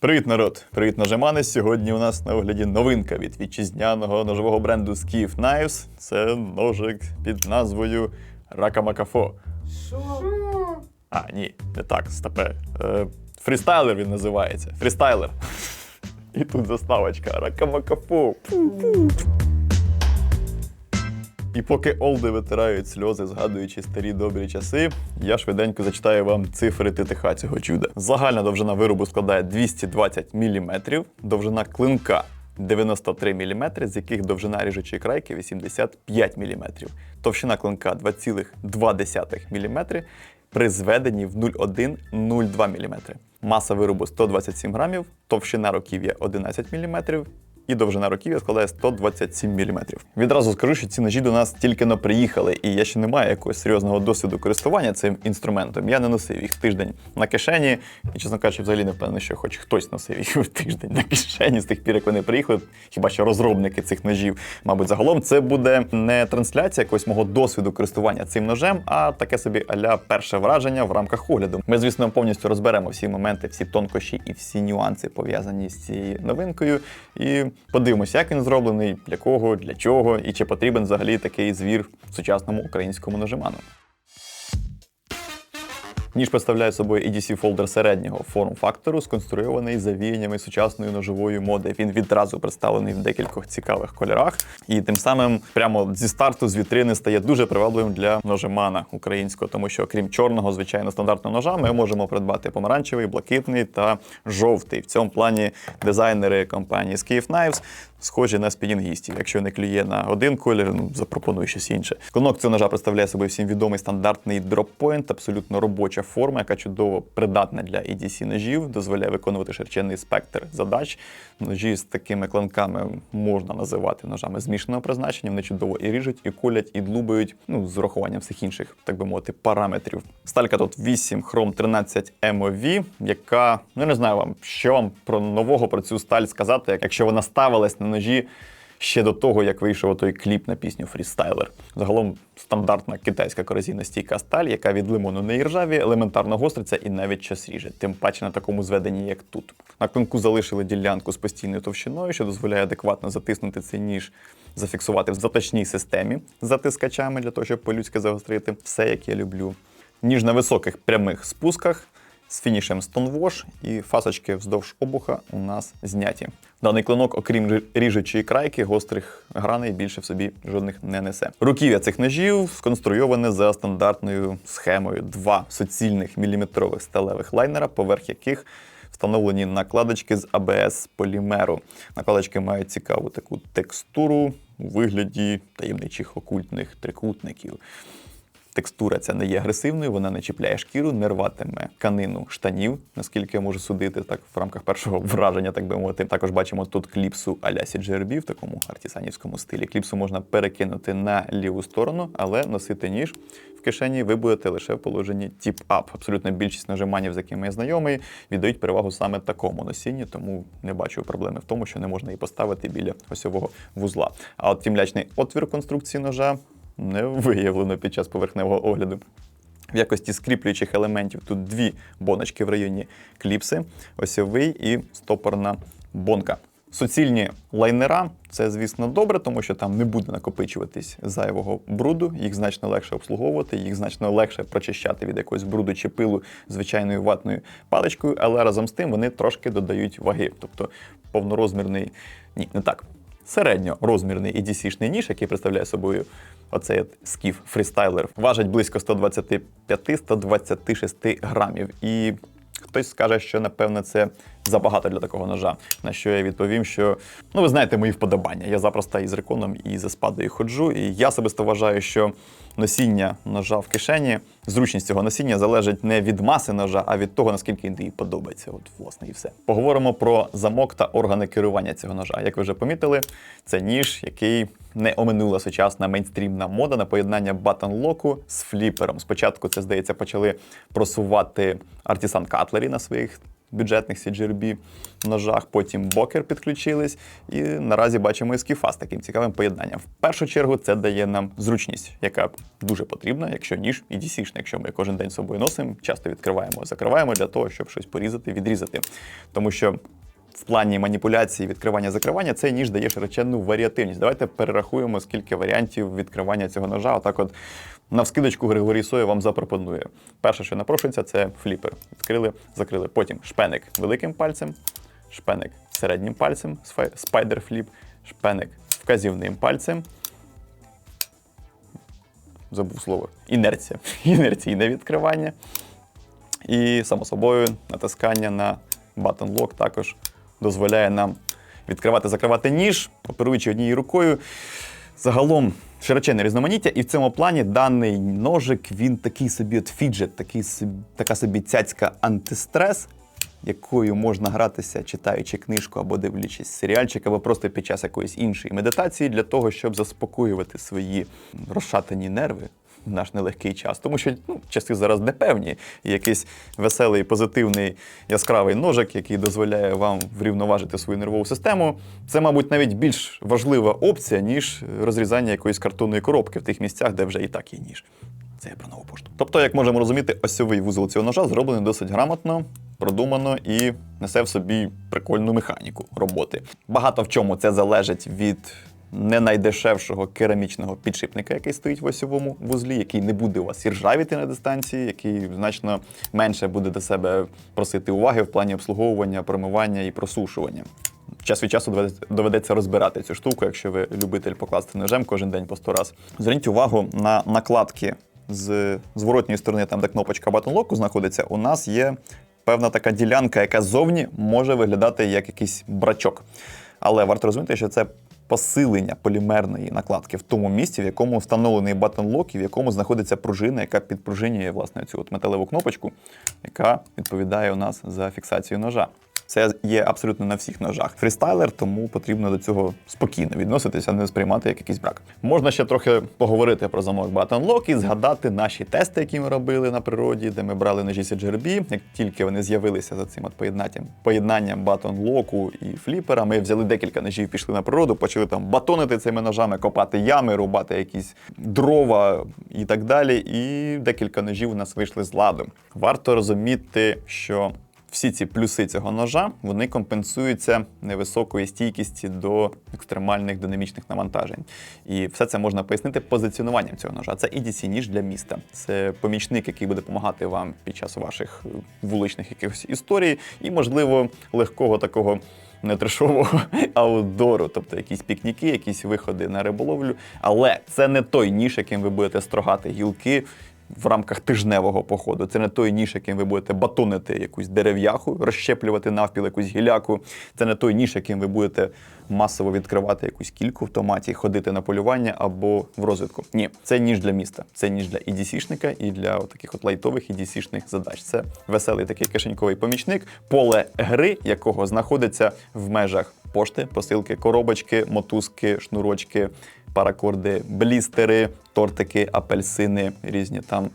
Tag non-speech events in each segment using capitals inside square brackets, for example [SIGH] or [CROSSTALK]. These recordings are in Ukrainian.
Привіт, народ! Привіт, нажимани. Сьогодні у нас на огляді новинка від вітчизняного ножового бренду Skiff Knives. Це ножик під назвою Ракамакафо. Що? А, ні, не так, стопе. Е, фрістайлер він називається. Фрістайлер. [LAUGHS] І тут заставочка Ракамакафо. І поки олди витирають сльози, згадуючи старі добрі часи, я швиденько зачитаю вам цифри ТТХ цього чуда. Загальна довжина виробу складає 220 мм, довжина клинка 93 мм, з яких довжина ріжучої крайки 85 мм. Товщина клинка 2,2 мм при зведенні в 0,1-0,2 мм. Маса виробу 127 грамів, товщина руків'я 11 мм, і довжина руків'я складає 127 мм. Відразу скажу, що ці ножі до нас тільки но приїхали, і я ще не маю якогось серйозного досвіду користування цим інструментом. Я не носив їх тиждень на кишені, і, чесно кажучи, взагалі не впевнений, що хоч хтось носив їх тиждень на кишені з тих пір, як вони приїхали. Хіба що розробники цих ножів, мабуть, загалом це буде не трансляція якогось мого досвіду користування цим ножем, а таке собі аля перше враження в рамках огляду. Ми, звісно, повністю розберемо всі моменти, всі тонкощі і всі нюанси пов'язані з цією новинкою. І подивимося, як він зроблений, для кого, для чого, і чи потрібен взагалі такий звір сучасному українському ножиману. Ніж представляє собою EDC фолдер середнього форм-фактору, сконструйований за віяннями сучасної ножової моди. Він відразу представлений в декількох цікавих кольорах, і тим самим прямо зі старту з вітрини стає дуже привабливим для ножемана українського, тому що окрім чорного, звичайно, стандартного ножа, ми можемо придбати помаранчевий, блакитний та жовтий. В цьому плані дизайнери компанії Skiff Knives схожі на спінінгістів. Якщо не клює на один колір, ну запропонуй щось інше. Клинок цього ножа представляє собою всім відомий стандартний дроппойнт, абсолютно робоча форма, яка чудово придатна для EDC ножів, дозволяє виконувати широченний спектр задач. Ножі з такими клинками можна називати ножами змішаного призначення. Вони чудово і ріжуть, і колять, і длубають, ну з урахуванням всіх інших, так би мовити, параметрів. Сталька тут 8 Chrome 13 MOV, яка ну не знаю вам, що вам про нового про цю сталь сказати, якщо вона ставилась на ножі ще до того, як вийшов той кліп на пісню Фрістайлер. Загалом стандартна китайська корозійна стійка сталь, яка від лимону не іржаві, елементарно гостриться і навіть час ріже, тим паче на такому зведенні, як тут. На клинку залишили ділянку з постійною товщиною, що дозволяє адекватно затиснути цей ніж, зафіксувати в заточній системі затискачами для того, щоб по-людськи загострити все, як я люблю. Ніж на високих прямих спусках з фінішем Stonewash і фасочки вздовж обуха у нас зняті. Даний клинок, окрім рі- ріжучої крайки, гострих граней більше в собі жодних не несе. Руків'я цих ножів сконструйоване за стандартною схемою: два суцільних міліметрових сталевих лайнера, поверх яких встановлені накладочки з АБС полімеру. Накладочки мають цікаву таку текстуру у вигляді таємничих окультних трикутників. Текстура ця не є агресивною, вона не чіпляє шкіру, не рватиме тканину штанів, наскільки я можу судити, так в рамках першого [LAUGHS] враження, так би мовити. Також бачимо тут кліпсу аля в такому артисанівському стилі. Кліпсу можна перекинути на ліву сторону, але носити ніж в кишені ви будете лише в положенні тіп-ап. Абсолютно більшість нажиманів, з якими я знайомий, віддають перевагу саме такому носінні, тому не бачу проблеми в тому, що не можна її поставити біля осьового вузла. А от тімлячний отвір конструкції ножа не виявлено під час поверхневого огляду. В якості скріплюючих елементів тут дві боночки в районі кліпси, осьовий і стопорна бонка. Суцільні лайнера це, звісно, добре, тому що там не буде накопичуватись зайвого бруду, їх значно легше обслуговувати, їх значно легше прочищати від якогось бруду чи пилу звичайною ватною паличкою, але разом з тим вони трошки додають ваги. Тобто повнорозмірний, ні, не так. Середньорозмірний EDC-шний ніж, який представляє собою оцей скіф фрістайлер, важить близько 125-126 грамів. І хтось скаже, що напевне це забагато для такого ножа. На що я відповім, що ну ви знаєте мої вподобання. Я запросто і з реконом, і з еспадою ходжу. І я особисто вважаю, що носіння ножа в кишені, зручність цього носіння залежить не від маси ножа, а від того, наскільки він тобі подобається. От, власне, і все. Поговоримо про замок та органи керування цього ножа. Як ви вже помітили, це ніж, який не оминула сучасна мейнстрімна мода на поєднання батон-локу з фліпером. Спочатку це, здається, почали просувати Artisan Cutlery на своїх бюджетних CGRB ножах, потім бокер підключились, і наразі бачимо ескіфа з таким цікавим поєднанням. В першу чергу це дає нам зручність, яка дуже потрібна, якщо ніж і DC-шний, якщо ми кожен день з собою носимо, часто відкриваємо, закриваємо для того, щоб щось порізати, відрізати. Тому що в плані маніпуляції, відкривання, закривання цей ніж дає широченну варіативність. Давайте перерахуємо, скільки варіантів відкривання цього ножа. Отак, от на вскидочку Григорій Соя вам запропонує. Перше, що напрошується, це фліпер. Відкрили, закрили. Потім шпеник великим пальцем, шпеник середнім пальцем, спайдер фліп, шпеник вказівним пальцем. Забув слово. Інерція. [LAUGHS] Інерційне відкривання. І, само собою, натискання на button lock також дозволяє нам відкривати, закривати ніж, оперуючи однією рукою. Загалом широченне різноманіття, і в цьому плані даний ножик він такий собі от фіджет, такий собі, така собі цяцька антистрес, якою можна гратися, читаючи книжку або дивлячись серіальчик, або просто під час якоїсь іншої медитації для того, щоб заспокоювати свої розшатані нерви наш нелегкий час. Тому що ну, часи зараз непевні. І якийсь веселий, позитивний, яскравий ножик, який дозволяє вам врівноважити свою нервову систему, це, мабуть, навіть більш важлива опція, ніж розрізання якоїсь картонної коробки в тих місцях, де вже і так є ніж. Це я про нову пошту. Тобто, як можемо розуміти, осьовий вузол цього ножа зроблений досить грамотно, продумано і несе в собі прикольну механіку роботи. Багато в чому це залежить від не найдешевшого керамічного підшипника, який стоїть в осьовому вузлі, який не буде у вас іржавіти на дистанції, який значно менше буде до себе просити уваги в плані обслуговування, промивання і просушування. Час від часу доведеться- розбирати цю штуку, якщо ви любитель покласти ножем кожен день по 100 раз. Зверніть увагу на накладки з зворотньої сторони, там де кнопочка Button Lock знаходиться, у нас є певна така ділянка, яка ззовні може виглядати як якийсь брачок. Але варто розуміти, що це посилення полімерної накладки в тому місці, в якому встановлений Lock і в якому знаходиться пружина, яка підпружинює власне цю от металеву кнопочку, яка відповідає у нас за фіксацію ножа. Це є абсолютно на всіх ножах. Фрістайлер, тому потрібно до цього спокійно відноситися, не сприймати як якийсь брак. Можна ще трохи поговорити про замок Button і згадати наші тести, які ми робили на природі, де ми брали ножі CGRB. Як тільки вони з'явилися за цим от поєднанням, поєднанням Button і фліпера, ми взяли декілька ножів, пішли на природу, почали там батонити цими ножами, копати ями, рубати якісь дрова і так далі. І декілька ножів у нас вийшли з ладу. Варто розуміти, що всі ці плюси цього ножа вони компенсуються невисокою стійкістю до екстремальних динамічних навантажень. І все це можна пояснити позиціонуванням цього ножа. Це EDC ніж для міста. Це помічник, який буде допомагати вам під час ваших вуличних якихось історій, і, можливо, легкого такого. Не трешового [LAUGHS] аутдору, тобто якісь пікніки, якісь виходи на риболовлю. Але це не той ніж, яким ви будете строгати гілки в рамках тижневого походу. Це не той ніж, яким ви будете батонити якусь дерев'яху, розщеплювати навпіл якусь гіляку. Це не той ніж, яким ви будете масово відкривати якусь кільку в томаті, ходити на полювання або в розвідку. Ні, це ніж для міста. Це ніж для EDC-шника і для таких от лайтових EDC-шних задач. Це веселий такий кишеньковий помічник, поле гри, якого знаходиться в межах пошти, посилки, коробочки, мотузки, шнурочки, паракорди, блістери, тортики, апельсини, різні там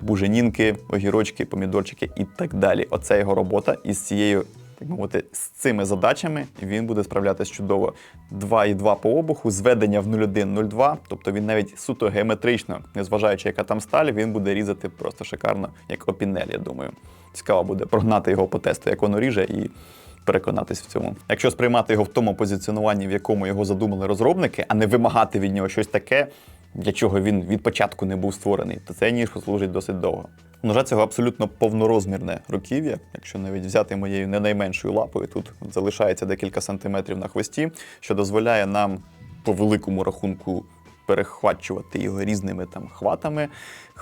буженінки, огірочки, помідорчики і так далі. Оце його робота із цією. Так мовити, з цими задачами він буде справлятись чудово. 2,2 по обуху, зведення в 0,1-0,2, тобто він навіть суто геометрично, незважаючи, яка там сталь, він буде різати просто шикарно, як опінель, я думаю. Цікаво буде прогнати його по тесту, як воно ріже, і переконатись в цьому. Якщо сприймати його в тому позиціонуванні, в якому його задумали розробники, а не вимагати від нього щось таке, для чого він від початку не був створений, то цей ніж служить досить довго. Ножа цього абсолютно повнорозмірне руків'я. Якщо навіть взяти моєю не найменшою лапою, тут залишається декілька сантиметрів на хвості, що дозволяє нам по великому рахунку перехвачувати його різними там хватами,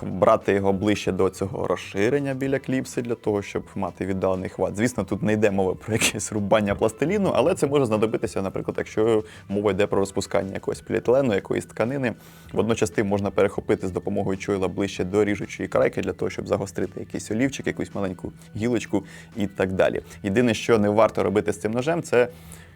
брати його ближче до цього розширення біля кліпси для того, щоб мати віддалений хват. Звісно, тут не йде мова про [LAUGHS] якесь рубання пластиліну, але це може знадобитися, наприклад, якщо мова йде про розпускання якогось поліетилену, якоїсь тканини. Водночас тим можна перехопити з допомогою чойла ближче до ріжучої крайки для того, щоб загострити якийсь олівчик, якусь маленьку гілочку і так далі. Єдине, що не варто робити з цим ножем, це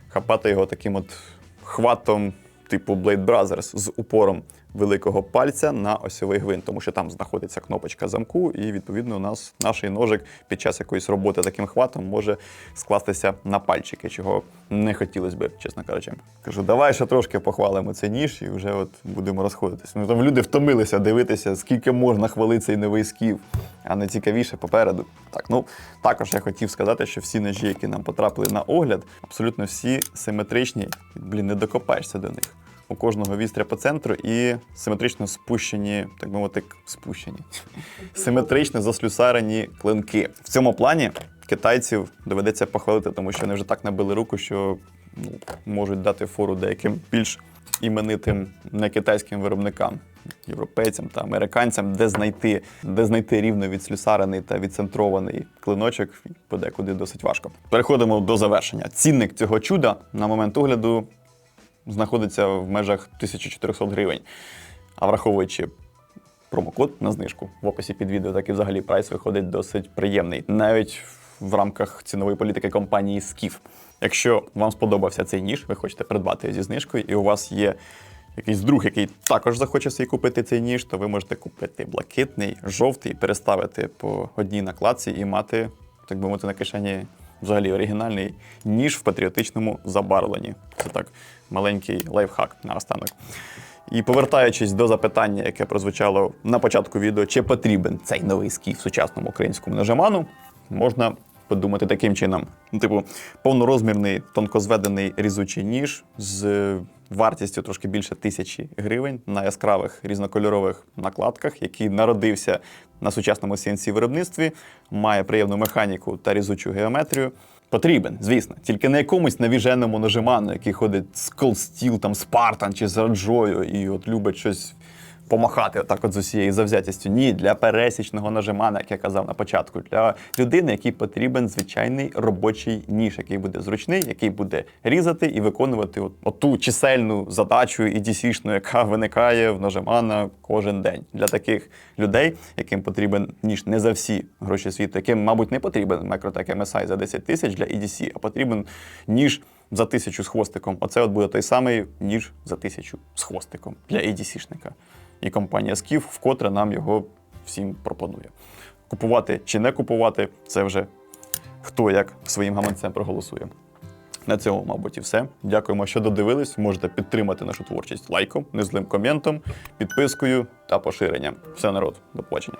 хапати його таким от хватом типу Blade Brothers з упором великого пальця на осьовий гвинт, тому що там знаходиться кнопочка замку, і відповідно у нас наш ножик під час якоїсь роботи таким хватом може скластися на пальчики, чого не хотілося би, чесно кажучи. Кажу, давай ще трошки похвалимо цей ніж і вже от будемо розходитися. Ну там люди втомилися дивитися, скільки можна хвалити цей новий скіф, а не цікавіше попереду. Так, ну також я хотів сказати, що всі ножі, які нам потрапили на огляд, абсолютно всі симетричні. Блін, не докопаєшся до них. У кожного вістря по центру і симетрично спущені, так би мовити, спущені, симетрично заслюсарені клинки. В цьому плані китайців доведеться похвалити, тому що вони вже так набили руку, що ну, можуть дати фору деяким більш іменитим не китайським виробникам, європейцям та американцям, де знайти, де знайти рівно відслюсарений та відцентрований клиночок, подекуди досить важко. Переходимо до завершення. Цінник цього чуда на момент огляду знаходиться в межах 1400 гривень. А враховуючи промокод на знижку в описі під відео, так і взагалі прайс виходить досить приємний, навіть в рамках цінової політики компанії Скіф. Якщо вам сподобався цей ніж, ви хочете придбати зі знижкою, і у вас є якийсь друг, який також захоче собі купити цей ніж, то ви можете купити блакитний, жовтий, переставити по одній накладці і мати, так би мовити, на кишені взагалі оригінальний ніж в патріотичному забарвленні. Це так маленький лайфхак на останок. І повертаючись до запитання, яке прозвучало на початку відео, чи потрібен цей новий скіф сучасному українському нажиману, можна подумати таким чином. Ну, типу, повнорозмірний тонкозведений різучий ніж з вартістю трошки більше тисячі гривень на яскравих різнокольорових накладках, який народився на сучасному CNC виробництві, має приємну механіку та різучу геометрію. Потрібен, звісно, тільки не якомусь навіженому нажиману, який ходить з Steel, там Spartan чи з раджою, і от любить щось помахати отак от з усією завзятістю. Ні, для пересічного нажимана, як я казав на початку, для людини, якій потрібен звичайний робочий ніж, який буде зручний, який буде різати і виконувати от, оту чисельну задачу EDC-шну, яка виникає в нажимана кожен день. Для таких людей, яким потрібен ніж не за всі гроші світу, яким, мабуть, не потрібен Microtech MSI за 10 тисяч для EDC, а потрібен ніж за тисячу з хвостиком. Оце от буде той самий ніж за тисячу з хвостиком для EDC-шника. І компанія Скіф вкотре нам його всім пропонує. Купувати чи не купувати це вже хто як своїм гаманцем проголосує. На цьому, мабуть, і все. Дякуємо, що додивились. Можете підтримати нашу творчість лайком, незлим коментом, підпискою та поширенням. Все народ, до побачення.